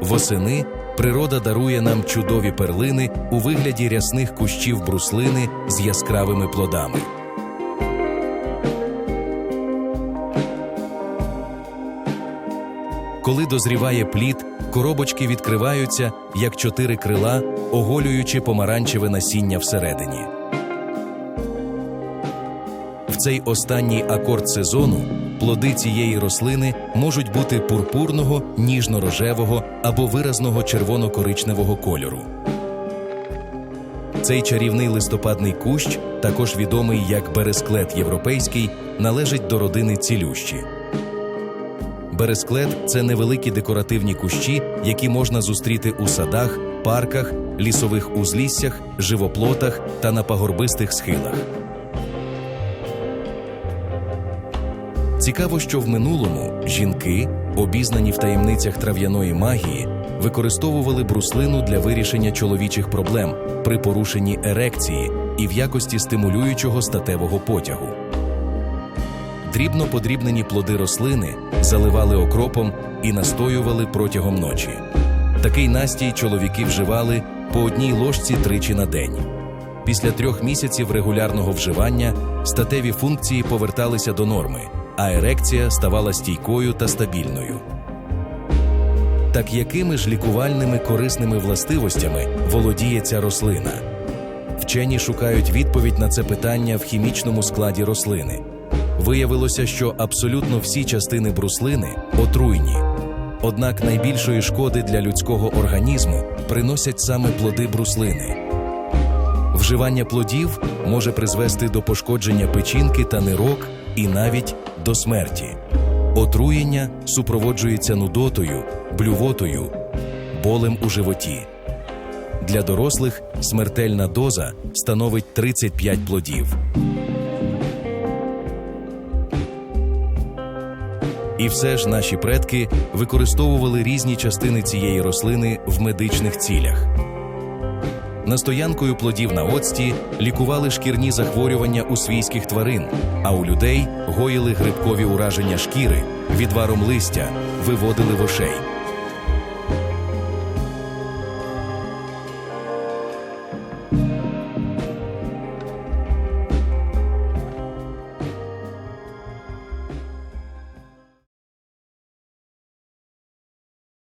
Восени природа дарує нам чудові перлини у вигляді рясних кущів бруслини з яскравими плодами. Коли дозріває плід, коробочки відкриваються, як чотири крила, оголюючи помаранчеве насіння всередині. Цей останній акорд сезону плоди цієї рослини можуть бути пурпурного, ніжно-рожевого або виразного червоно-коричневого кольору. Цей чарівний листопадний кущ, також відомий як бересклет європейський, належить до родини цілющі. Бересклет це невеликі декоративні кущі, які можна зустріти у садах, парках, лісових узліссях, живоплотах та на пагорбистих схилах. Цікаво, що в минулому жінки, обізнані в таємницях трав'яної магії, використовували бруслину для вирішення чоловічих проблем при порушенні ерекції і в якості стимулюючого статевого потягу. Дрібно подрібнені плоди рослини заливали окропом і настоювали протягом ночі. Такий настій чоловіки вживали по одній ложці тричі на день. Після трьох місяців регулярного вживання статеві функції поверталися до норми, а ерекція ставала стійкою та стабільною. Так якими ж лікувальними корисними властивостями володіє ця рослина? Вчені шукають відповідь на це питання в хімічному складі рослини. Виявилося, що абсолютно всі частини бруслини отруйні. Однак найбільшої шкоди для людського організму приносять саме плоди бруслини. Вживання плодів може призвести до пошкодження печінки та нирок і навіть до смерті. Отруєння супроводжується нудотою, блювотою, болем у животі. Для дорослих смертельна доза становить 35 плодів. І все ж наші предки використовували різні частини цієї рослини в медичних цілях. Настоянкою плодів на оцті лікували шкірні захворювання у свійських тварин, а у людей гоїли грибкові ураження шкіри, відваром листя, виводили вошей.